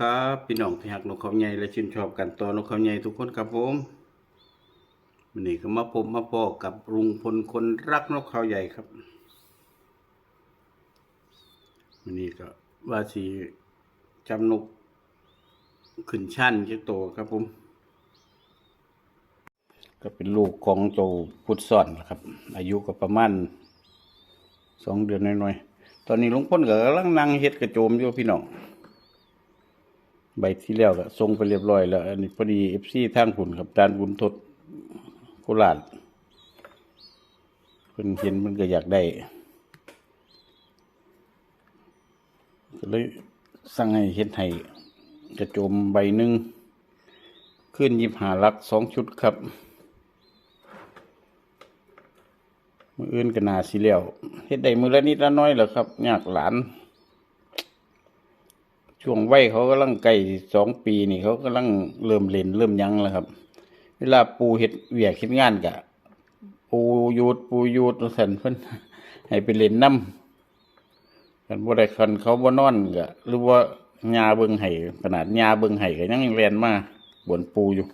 ครับพี่น้องที่หักนกเขาใหญ่และชื่นชอบกันต่อนกเขาใหญ่ทุกคนครับผมวันนี้ก็มาพบมาพอกับลุงพลคนรักนกเขาใหญ่ครับวันนี้ก็ว่าสีจำนกขึ้นชั้นเจ้าโตครับผม ก็เป็นลูกของโตพุทธซ่อนครับ อายุก็ประมาณสองเดือนน้อยๆตอนนี้ลุงพลก็กำลังนั่งเฮ็ดกระโจมอยู่พี่น้อง ใบที่แล้วก็ส่งไปเรียบร้อยแล้ว อันนี้พอดีเอฟซีทางผุนครับการบุญทดโคราชเพิ่นเห็นมันก็อยากได้ก็เลยสั่งให้เฮ็ดให้กระโจมใบหนึ่งขึ้นยิบหาลักสองชุดครับมืออื่นก็นาสิแล้วเฮ็ดได้มือละนิดละน้อยแหละครับยากหลาน ช่วงวัยเขากำลังใกล้สองปีนี่เขากำลังเริ่มเล่นเริ่มยังแล้วครับ เวลาปูเห็ดเวียกเห็ดงานกะ ปูยูดปูยูดสันเพิ่นให้ไปเล่นน้ำกันบ่ได้คันเขาบ่นอนกะ หรือว่าญาเบิ่งให้ขนาดญาเบิ่งให้ก็ยังเรียนมาบนปูอยู่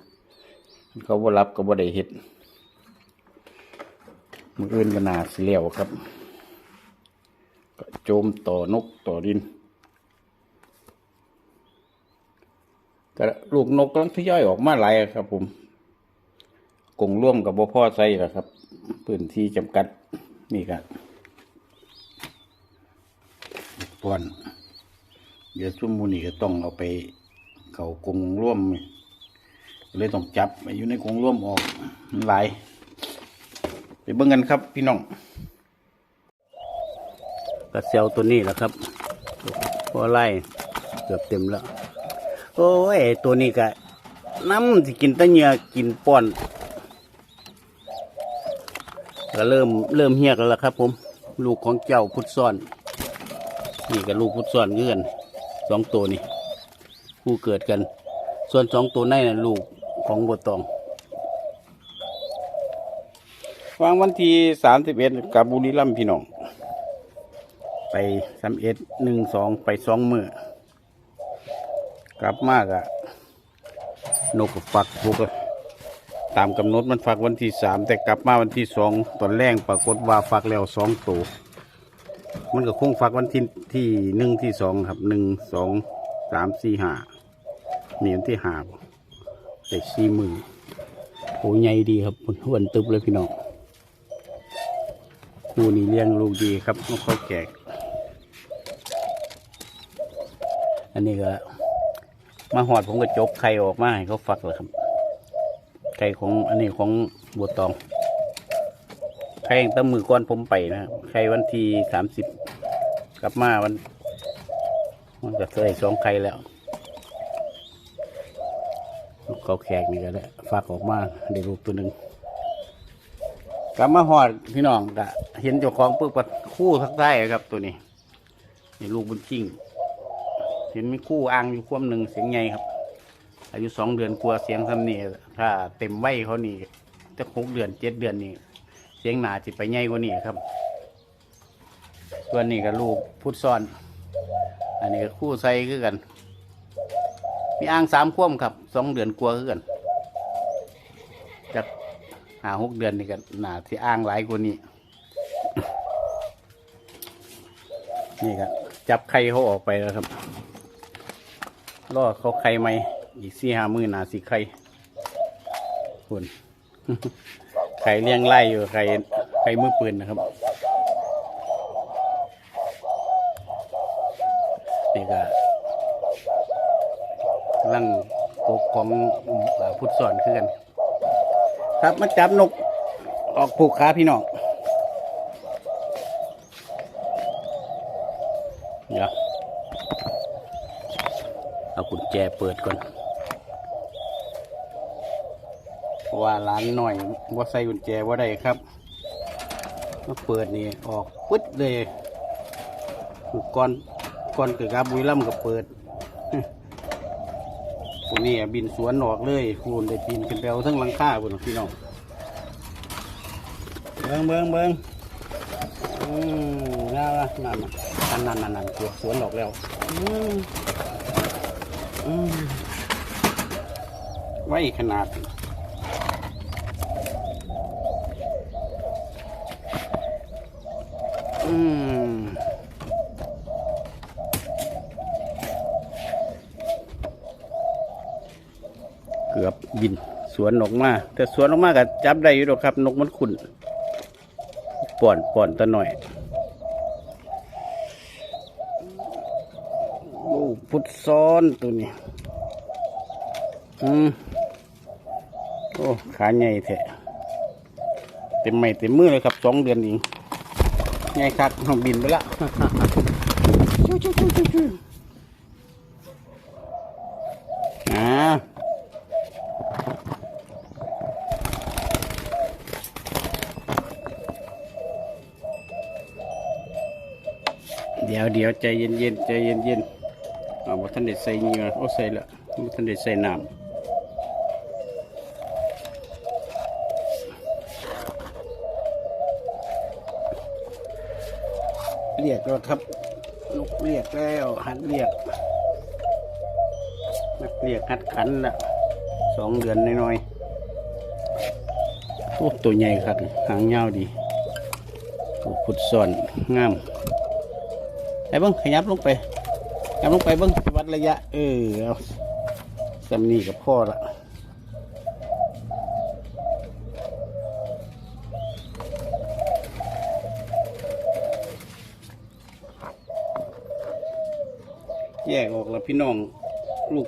เขาบ่รับก็บ่ได้เฮ็ดมืออื่นก็นาสิแล้วครับ ก็โจมต่อนกต่อดิน ก็ลูกนกกำลังทยอยออกมาหลายครับ ผมกงร่วมกับบ่พ่อใส่แหละครับพื้นที่จำกัดนี่ครับป้อนเดี๋ยวซุ่มมูนี่ก็ต้องเอาไป เขากงร่วม เลยต้องจับอยู่ในกงร่วมออกมันหลายไปเบิ่งกันครับ พี่น้องกระเซลตัวนี้แหละครับพอไล่เกือบเต็มแล้ว โอ้ยไอ้ตัวนี้ก็น้ำที่กินแตะเหงื่อกินป้อนก็เริ่มเริ่มเฮียกันแล้วครับ ผม ลูกของเจ้าพุทธซ้อน นี่ก็ลูกพุทธซ้อนเงื่อนสองตัวนี่ผู้เกิดกัน ส่วนสองตัวในน่ะลูกของบัวตองวางวันที่สามสิบเอ็ดกับบุรีรัมย์พี่น้อง ไปสามเอ็ดหนึ่งสองไปสองมือ กลับมากอะนกฝักพวกตามกำหนดมันฝักวันที่สามแต่กลับมาวันที่สองตอนแรกปรากฏว่าฝักแล้วสองตัวมันก็คงฝักวันที่ที่หนึ่งที่สองครับหนึ่งสองสามสี่ห้านี่วันที่ห้าแต่สี่มือโหใหญ่ดีครับอ้วันตึบเลยพี่น้องคู่นี้เลี้ยงลูกดีครับนกเขาแกกอันนี้ก็ มาหอดผมก็จกไข่ออกมาให้เขาฟักเลยครับ ไข่ของอันนี้ของบัวตอง ไข่ตั้งมือก้อนผมไปนะไข่วันที่สามสิบกลับมาวันมันก็ใส่สองไข่แล้วเขาแขกนี่ก็ได้ฟักออกมาได้ลูกตัวหนึ่งกลับมาหอดพี่น้องก็เห็นเจ้าของปึ๊บก็คู่ทักได้ครับตัวนี้นี่ลูกบุญชิง เห็นมีคู่อ่างอยู่ควมหนึ่งเสียงใหญ่ครับ อายุสองเดือนกลัวเสียงทำเนี่ถ้าเต็มวัยเขานี่จะหกเดือนเจ็ดเดือนนี่เสียงหนาจิไปใหญ่กว่านี้ครับส่วนนี้ก็ลูกพุทธซ้อน อันนี้ก็คู่ใส่คือกัน มีอ่างสามควมครับสองเดือนกลัวคือกันจากหาหกเดือนนี่กันหนาที่อ่างหลายกว่านี้นี่ครับจับไข่เขาออกไปแล้วครับ รอเขาไข่ไหมอีกสี่ห้ามือหนาสีไข่คุณไข่เลี้ยงไล่อยู่ไข่ไข่มือปืนนะครับนี่ก็กำลังกบของพุทธสอนคือกัน ครับมาจับนกออกผูกขาพี่น้องเดี๋ยว เอา กุญแจเปิดก่อนว่าร้านหน่อยว่าใส่กุญแจว่าได้ครับมาเปิดนี่ออกปึ๊ดเลยก่อนก่อนเกิดกับบุรีรัมย์ก็เปิดพวกนี้บินสวนออกเลยคุณได้บินขึ้นไปเอาทั้งลังคาคุณพี่น้องเบิ้งเบิ้งเบิ้งอืมนั่นละนั่นนั่นนั่นนั่นนั่นตัวสวนออกแล้วอืม ไว้ขนาดอืมเกือบบินสวนออกมา แต่สวนออกมาก็จับได้อยู่หรอกครับ นกมันขุนป่อนป่อนตะหน่อยลูก พุทธซ้อนตัวนี้ อืมโอ้ ขาใหญ่แท้เต็มไม่เต็มมือเลยครับสองเดือนเองใหญ่คักบินไปละชูชูชูชูชูอ่าเดี๋ยวเดี๋ยวใจเย็นเย็นๆใจเย็นเย็นๆ อ่าบ่ท่านได้ใส่เหงื่อโอ้ใส่ละบ่ท่านได้ใส่น้ำเรียกแล้วครับลูกเรียกแล้วหัดเรียกนักเรียกหัดขันละสองเดือนน้อยๆโอ้ตัวใหญ่ครับหางยาวดีโอ้พุดซ่อนงามไปเบิ้งขยับลงไป ขยับลงไปเบิ้งวัดระยะ เออเอาสำนีกับพ่อละแยกออกแล้วพี่น้อง ลูก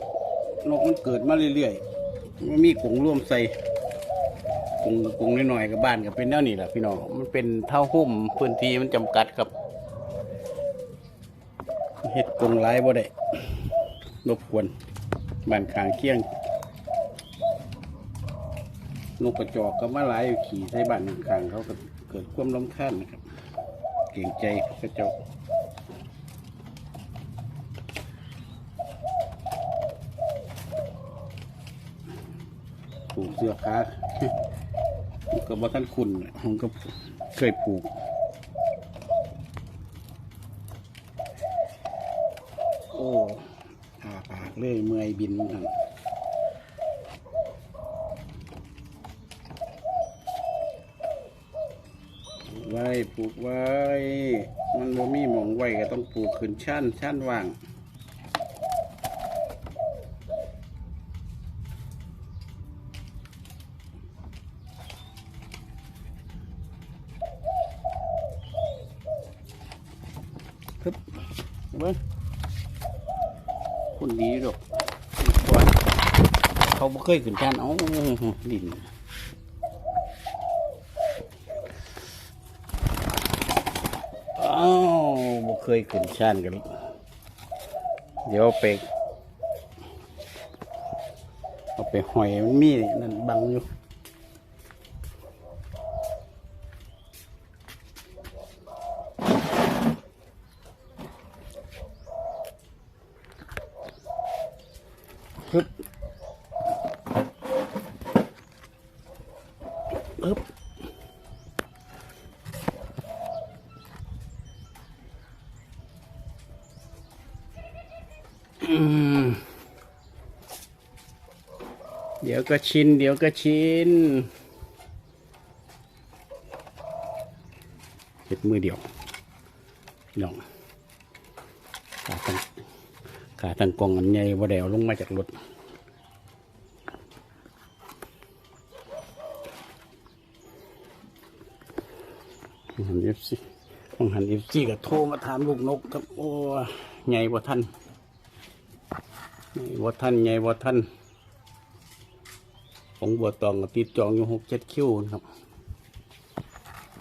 นกมันเกิดมาเรื่อยๆมันมีกรงร่วมใส่กรงกรงน้อยๆกับบ้านกับเป็นแนวนี้แหละพี่น้อง มันเป็นเท่าหุ้มพื้นที่มันจำกัดครับ เฮ็ดกงไร้บ่ได้รบกวนบ้านขางเคียงนกกระจอกก็มาหลายอยู่ขี่ใส่บ้านขางเขาก็เกิดความรำคาญนะครับ เก่งใจกระจอกปลูกเสื้อผ้าก็บ่ท่านคุณน่ะผมก็เคยปลูก โอ้อาปาก เลยเมื่อยบินมันหั่นปลูกไว้ปลูกไว้ มันบ่มีหมองไว้ก็ต้องปลูกขึ้นชั้นชั้นว่างครับเบิ้ง คนดีหรอกเขาไม่เคยขึ้นชั้นเอาดินอ้าวบ่เคยขึ้นชั้นกัน เดี๋ยวเอาไปเอาไปหอยมันมีนั่นบังอยู่ ฮึบอืมเดี๋ยวก็ชิน เดี๋ยวก็ชินเห็ดมือเดียวลองขาตั้งขาตั้งกองอันใหญ่บ่ได้เอาลงมาจากรถ หันเอฟซีของหันเอฟซีก็โทรมาถามลูกนกครับโอ้ใหญ่บ่ท่านใหญ่บ่ท่านใหญ่บ่ท่านของบัวตองก็ติดจองอยู่หกเจ็ดคิวครับ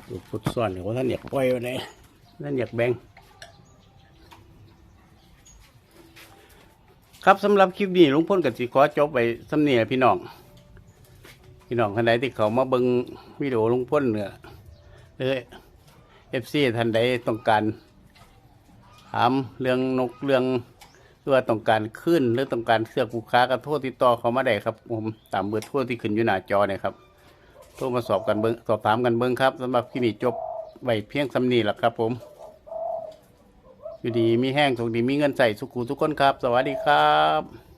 ลูกพุทธซ้อนเนี่ยว่าท่านอยากปล่อยไว้ไหนท่านอยากแบ่งครับสำหรับคลิปนี้ลุงพ่นกับสิขอจบไปสำเนียพี่น้อง พี่น้องท่านใดที่เขามาเบิ่งวิดีโอลุงพ่นเนี่ยหรือ เอฟซีท่านใดต้องการถามเรื่องนกเรื่องหรือว่าต้องการขึ้นหรือต้องการเสื้อผูกค้าก็โทษติดต่อเขามาได้ครับ ผมตามเบอร์โทรที่ขึ้นอยู่หน้าจอเนี่ยครับโทรมาสอบกันเบิ้งสอบถามกันเบิ้งครับสำหรับคลิปนี้จบไว้เพียงสำนีหละครับผมอยู่ดีมีแห้งสุขดีมีเงินใส่สุขุทุกคนครับ สวัสดีครับ